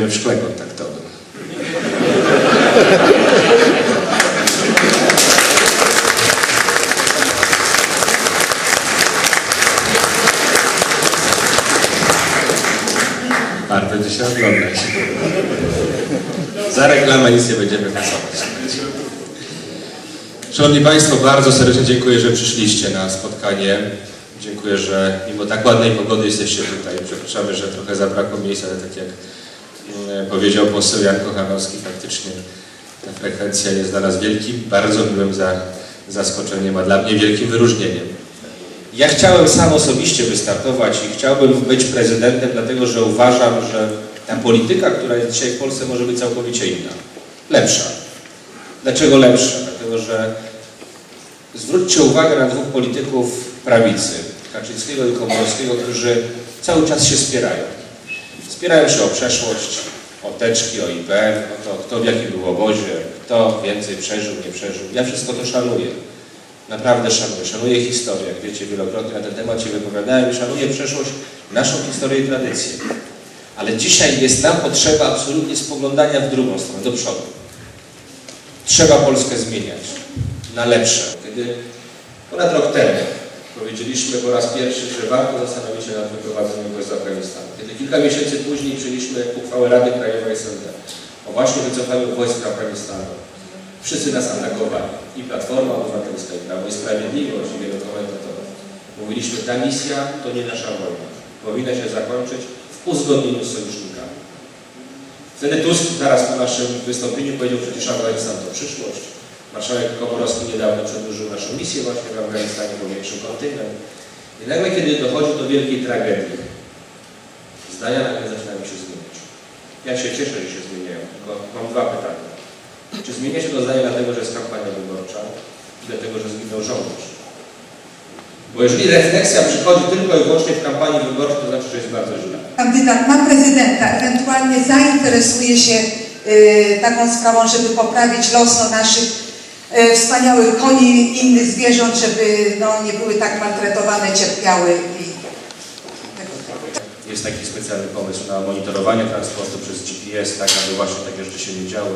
będziemy w szkle kontaktowym. Warto dzisiaj oglądać. Za reklamę nic nie będziemy kasować. Szanowni Państwo, bardzo serdecznie dziękuję, że przyszliście na spotkanie. Dziękuję, że mimo tak ładnej pogody jesteście tutaj. Przepraszamy, że trochę zabrakło miejsca, ale tak jak powiedział poseł Jan Kochanowski, faktycznie ta frekwencja jest dla nas wielkim, bardzo miłym za, zaskoczeniem, a dla mnie wielkim wyróżnieniem. Ja chciałem sam osobiście wystartować i chciałbym być prezydentem, dlatego że uważam, że ta polityka, która jest dzisiaj w Polsce, może być całkowicie inna. Lepsza. Dlaczego lepsza? Dlatego, że zwróćcie uwagę na dwóch polityków prawicy, Kaczyńskiego i Komorowskiego, którzy cały czas się spierają. Spierają się o przeszłość, o teczki, o IPN, o to, kto w jakim był obozie, kto więcej przeżył, nie przeżył. Ja wszystko to szanuję. Naprawdę szanuję. Szanuję historię. Jak wiecie, wielokrotnie na ten temat się wypowiadałem szanuję przeszłość, naszą historię i tradycję. Ale dzisiaj jest nam potrzeba absolutnie spoglądania w drugą stronę, do przodu. Trzeba Polskę zmieniać na lepsze. Kiedy ponad rok temu powiedzieliśmy po raz pierwszy, że warto zastanowić się nad wyprowadzeniem wojsk z Afganistanu. Kiedy kilka miesięcy później przyjęliśmy uchwałę Rady Krajowej SLD o właśnie wycofaniu wojsk z Afganistanu. Wszyscy nas atakowali. I Platforma Obywatelska, i Prawo i Sprawiedliwość, i wielu komentatorów. Mówiliśmy, ta misja to nie nasza wojna. Powinna się zakończyć w uzgodnieniu z sojusznikami. Wtedy Tusk zaraz po naszym wystąpieniu powiedział, przecież Afganistan to przyszłość. Marszałek Komorowski niedawno przedłużył naszą misję właśnie w Afganistanie, powiększył kontynent. I nagle, kiedy dochodzi do wielkiej tragedii, zdania nagle zaczynają się zmieniać. Ja się cieszę, że się zmieniają, tylko mam dwa pytania. Czy zmienia się to zdanie dlatego, że jest kampania wyborcza i dlatego, że zginął żołnierz? Bo jeżeli refleksja przychodzi tylko i wyłącznie w kampanii wyborczej, to znaczy, że jest bardzo źle. kandydat na prezydenta ewentualnie zainteresuje się y, taką sprawą, żeby poprawić los naszych wspaniałych koni innych zwierząt, żeby no, nie były tak maltretowane, cierpiały i. Jest taki specjalny pomysł na monitorowanie transportu przez GPS, tak aby właśnie takie rzeczy się nie działy.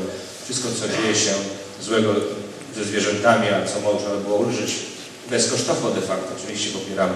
Wszystko, co dzieje się złego ze zwierzętami, a co można by było ulżyć bezkosztowo de facto, oczywiście popieramy.